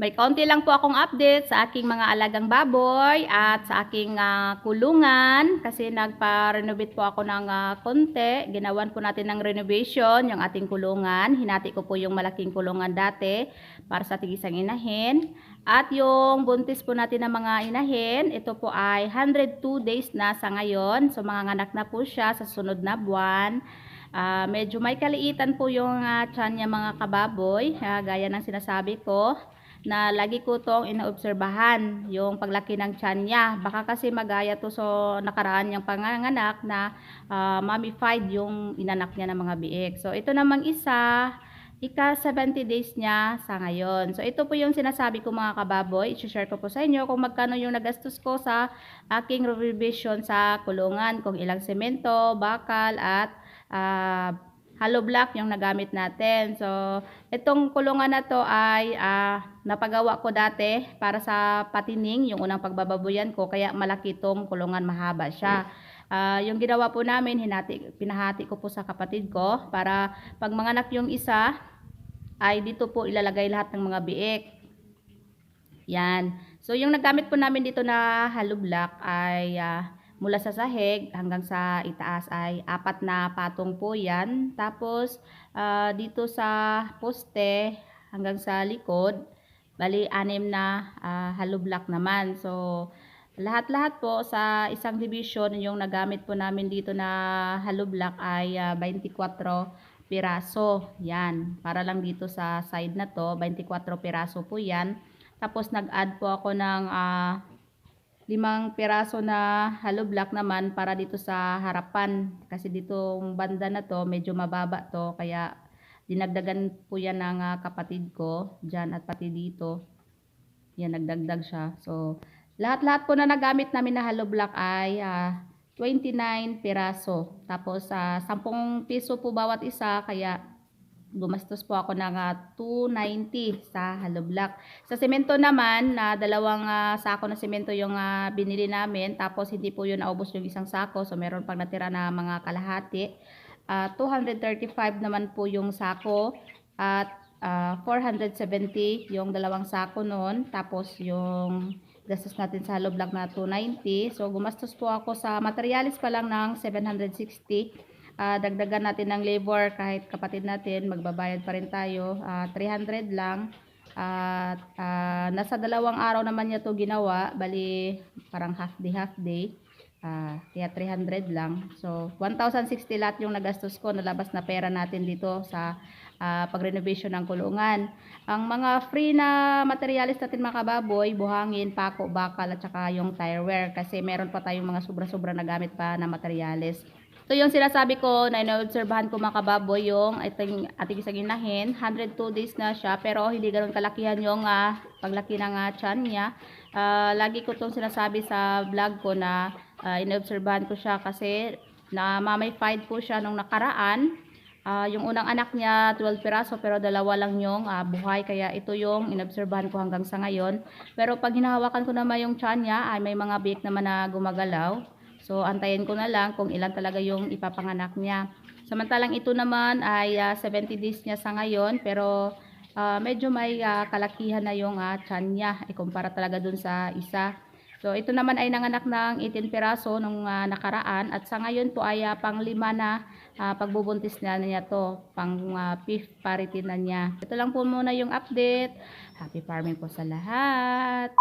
May kaunti lang po akong update sa aking mga alagang baboy at sa aking ah, kulungan kasi nagpa-renovate po ako ng ah, konti. Ginawan po natin ng renovation yung ating kulungan. Hinati ko po yung malaking kulungan dati para sa tigisang inahin. At yung buntis po natin ng mga inahin, ito po ay 102 days na sa ngayon. So mga anak na po siya sa sunod na buwan. Ah, medyo may kaliitan po yung uh, tiyan niya mga kababoy, ah, gaya ng sinasabi ko na lagi ko tong inaobserbahan yung paglaki ng tiyan niya. Baka kasi magaya to so nakaraan niyang panganganak na ah, mummified yung inanak niya ng mga biik. So ito namang isa, ika 70 days niya sa ngayon. So ito po yung sinasabi ko mga kababoy. I-share ko po sa inyo kung magkano yung nagastos ko sa aking revision sa kulungan. Kung ilang semento, bakal at ah, hollow block yung nagamit natin. So, itong kulungan na to ay ah, napagawa ko dati para sa patining, yung unang pagbababoyan ko, kaya malaki tong kulungan, mahaba siya. Ah, yung ginawa po namin, hinati, pinahati ko po sa kapatid ko para pag manganak yung isa, ay dito po ilalagay lahat ng mga biik. Yan. So, yung nagamit po namin dito na hollow block ay ah, mula sa sahig hanggang sa itaas ay apat na patong po yan. Tapos, ah, dito sa poste hanggang sa likod, bali anim na ah, hollow block naman. So, lahat-lahat po sa isang division yung nagamit po namin dito na hollow block ay ah, 24 piraso. Yan. Para lang dito sa side na to, 24 piraso po yan. Tapos nag-add po ako ng ah, limang piraso na hollow block naman para dito sa harapan. Kasi ditong banda na to, medyo mababa to. Kaya dinagdagan po yan ng ah, kapatid ko. Dyan at pati dito. Yan, nagdagdag siya. So, lahat-lahat po na nagamit namin na hollow block ay ah, 29 piraso. Tapos, sa 10 piso po bawat isa. Kaya, gumastos po ako ng ah, 290 sa hollow block. Sa semento naman, na dalawang ah, sako na semento yung ah, binili namin. Tapos hindi po yun naubos yung isang sako. So meron pang natira na mga kalahati. Ah, 235 naman po yung sako. At ah, 470 yung dalawang sako noon. Tapos yung gastos natin sa hollow block na 290. So gumastos po ako sa materialis pa lang ng 760 ah, dagdagan natin ng labor. Kahit kapatid natin magbabayad pa rin tayo. Ah, 300 lang. At ah, nasa dalawang araw naman niya to ginawa. Bali parang half day half day. Ah, kaya 300 lang. So 1,060 lahat yung nagastos ko. Nalabas na pera natin dito sa ah, pag-renovation ng kulungan. Ang mga free na materialis natin mga kababoy buhangin, pako, bakal at saka yung tireware kasi meron pa tayong mga sobra-sobra na gamit pa na materialis ito yung sinasabi ko na inoobserbahan ko mga kababoy yung ating, ating isang inahin. 102 days na siya pero hindi ganoon kalakihan yung ah, paglaki ng uh, tiyan niya. Ah, lagi ko itong sinasabi sa vlog ko na uh, inoobserbahan ko siya kasi na mamified po siya nung nakaraan. Ah, yung unang anak niya 12 piraso pero dalawa lang yung ah, buhay kaya ito yung inobserbahan ko hanggang sa ngayon. Pero pag hinahawakan ko naman yung tiyan niya ay may mga biik naman na gumagalaw. So, antayin ko na lang kung ilan talaga yung ipapanganak niya. Samantalang ito naman ay ah, 70 days niya sa ngayon, pero ah, medyo may ah, kalakihan na yung uh, tiyan niya, ikumpara talaga dun sa isa. So, ito naman ay nanganak ng 18 piraso nung ah, nakaraan, at sa ngayon po ay ah, pang lima na ah, pagbubuntis na niya to, pang ah, fifth parity na niya. Ito lang po muna yung update. Happy farming po sa lahat!